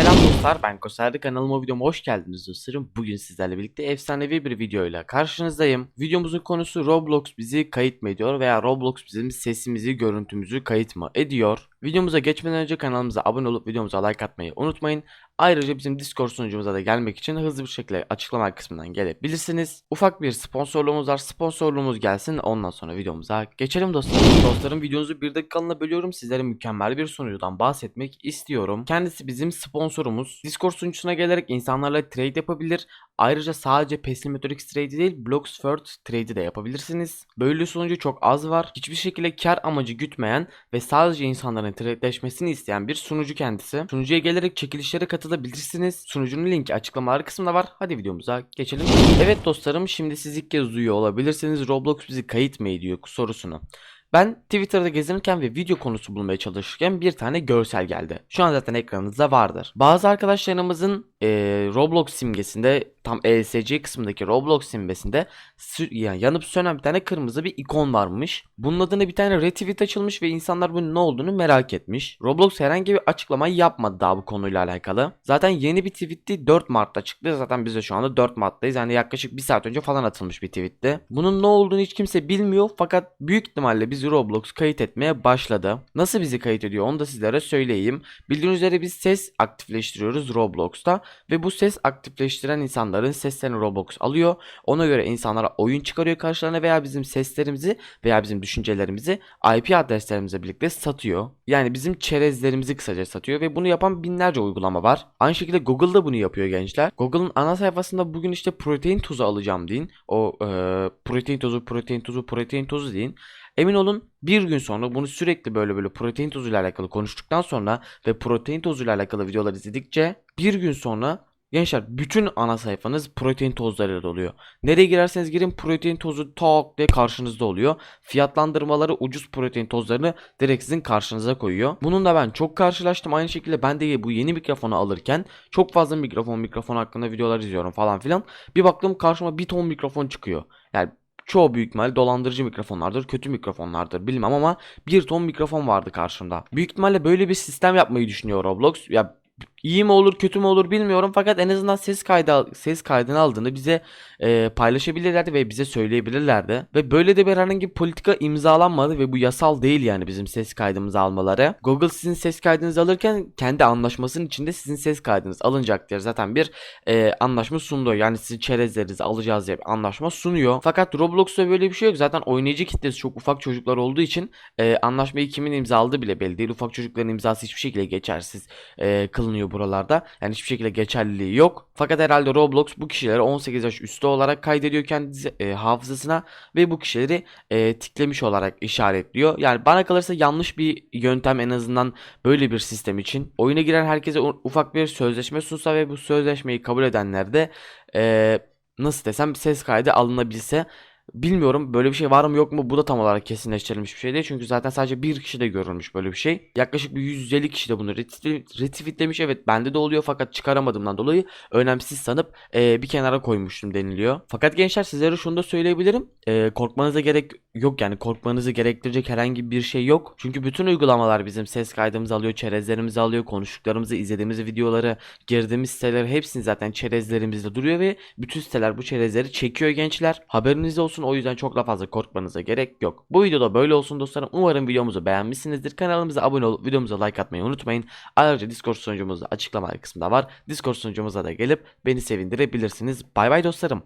Selam dostlar ben Koserdi kanalıma videoma hoş geldiniz dostlarım. Bugün sizlerle birlikte efsanevi bir videoyla karşınızdayım. Videomuzun konusu Roblox bizi kayıt mı ediyor veya Roblox bizim sesimizi görüntümüzü kayıt mı ediyor? Videomuza geçmeden önce kanalımıza abone olup videomuza like atmayı unutmayın. Ayrıca bizim Discord sunucumuza da gelmek için hızlı bir şekilde açıklama kısmından gelebilirsiniz. Ufak bir sponsorluğumuz var. Sponsorluğumuz gelsin. Ondan sonra videomuza geçelim dostlarım. Dostlarım videonuzu bir dakikalığına bölüyorum. Sizlere mükemmel bir sunucudan bahsetmek istiyorum. Kendisi bizim sponsorumuz. Discord sunucusuna gelerek insanlarla trade yapabilir. Ayrıca sadece Pessimetrix Trade değil Blocks First Trade'i de yapabilirsiniz. Böyle sunucu çok az var. Hiçbir şekilde kar amacı gütmeyen ve sadece insanların trade'leşmesini isteyen bir sunucu kendisi. Sunucuya gelerek çekilişlere katılabilirsiniz. Sunucunun linki açıklamalar kısmında var. Hadi videomuza geçelim. Evet dostlarım şimdi siz ilk kez duyuyor olabilirsiniz. Roblox bizi kayıt mı ediyor sorusunu. Ben Twitter'da gezinirken ve video konusu bulmaya çalışırken bir tane görsel geldi. Şu an zaten ekranınızda vardır. Bazı arkadaşlarımızın eee, Roblox simgesinde tam ESC kısmındaki Roblox simgesinde yani yanıp sönen bir tane kırmızı bir ikon varmış. Bunun adına bir tane retweet açılmış ve insanlar bunun ne olduğunu merak etmiş. Roblox herhangi bir açıklama yapmadı daha bu konuyla alakalı. Zaten yeni bir tweetti 4 Mart'ta çıktı. Zaten biz de şu anda 4 Mart'tayız. Yani yaklaşık bir saat önce falan atılmış bir tweetti. Bunun ne olduğunu hiç kimse bilmiyor fakat büyük ihtimalle bizi Roblox kayıt etmeye başladı. Nasıl bizi kayıt ediyor onu da sizlere söyleyeyim. Bildiğiniz üzere biz ses aktifleştiriyoruz Roblox'ta ve bu ses aktifleştiren insanların seslerini Roblox alıyor. Ona göre insanlara oyun çıkarıyor karşılarına veya bizim seslerimizi veya bizim düşüncelerimizi IP adreslerimizle birlikte satıyor. Yani bizim çerezlerimizi kısaca satıyor ve bunu yapan binlerce uygulama var. Aynı şekilde Google da bunu yapıyor gençler. Google'ın ana sayfasında bugün işte protein tozu alacağım deyin. O e, protein tozu, protein tozu, protein tozu deyin. Emin olun bir gün sonra bunu sürekli böyle böyle protein tozuyla alakalı konuştuktan sonra ve protein tozuyla alakalı videolar izledikçe bir gün sonra gençler bütün ana sayfanız protein tozlarıyla doluyor. Nereye girerseniz girin protein tozu tak diye karşınızda oluyor. Fiyatlandırmaları ucuz protein tozlarını direkt sizin karşınıza koyuyor. Bununla ben çok karşılaştım. Aynı şekilde ben de bu yeni mikrofonu alırken çok fazla mikrofon mikrofon hakkında videolar izliyorum falan filan. Bir baktım karşıma bir ton mikrofon çıkıyor. Yani çoğu büyük ihtimalle dolandırıcı mikrofonlardır, kötü mikrofonlardır bilmem ama bir ton mikrofon vardı karşımda. Büyük ihtimalle böyle bir sistem yapmayı düşünüyor Roblox. Ya iyi mi olur kötü mü olur bilmiyorum fakat en azından ses kaydı ses kaydını aldığını bize e, paylaşabilirlerdi ve bize söyleyebilirlerdi ve böyle de bir herhangi bir politika imzalanmadı ve bu yasal değil yani bizim ses kaydımızı almaları. Google sizin ses kaydınızı alırken kendi anlaşmasının içinde sizin ses kaydınız alınacak diye zaten bir e, anlaşma sundu. Yani sizin çerezlerinizi alacağız diye bir anlaşma sunuyor. Fakat Roblox'ta böyle bir şey yok. Zaten oynayıcı kitlesi çok ufak çocuklar olduğu için e, anlaşmayı kimin imzaladığı bile belli değil. Ufak çocukların imzası hiçbir şekilde geçersiz e, kılınıyor buralarda. Yani hiçbir şekilde geçerliliği yok. Fakat herhalde Roblox bu kişileri 18 yaş üstü olarak kaydediyor kendi e, hafızasına ve bu kişileri e, tiklemiş olarak işaretliyor. Yani bana kalırsa yanlış bir yöntem en azından böyle bir sistem için. Oyuna giren herkese ufak bir sözleşme sunsa ve bu sözleşmeyi kabul edenler de e, nasıl desem ses kaydı alınabilse Bilmiyorum böyle bir şey var mı yok mu bu da tam olarak kesinleştirilmiş bir şey değil. Çünkü zaten sadece bir kişi de görülmüş böyle bir şey. Yaklaşık bir 150 kişi de bunu retweet- retweetlemiş. Evet bende de oluyor fakat çıkaramadığımdan dolayı önemsiz sanıp e, bir kenara koymuştum deniliyor. Fakat gençler sizlere şunu da söyleyebilirim. E, korkmanıza gerek yok yani korkmanızı gerektirecek herhangi bir şey yok. Çünkü bütün uygulamalar bizim ses kaydımızı alıyor, çerezlerimizi alıyor, konuştuklarımızı, izlediğimiz videoları, girdiğimiz siteleri hepsini zaten çerezlerimizde duruyor ve bütün siteler bu çerezleri çekiyor gençler. Haberiniz olsun o yüzden çok da fazla korkmanıza gerek yok. Bu videoda böyle olsun dostlarım. Umarım videomuzu beğenmişsinizdir. Kanalımıza abone olup videomuza like atmayı unutmayın. Ayrıca Discord sunucumuz açıklama kısmında var. Discord sunucumuza da gelip beni sevindirebilirsiniz. Bay bay dostlarım.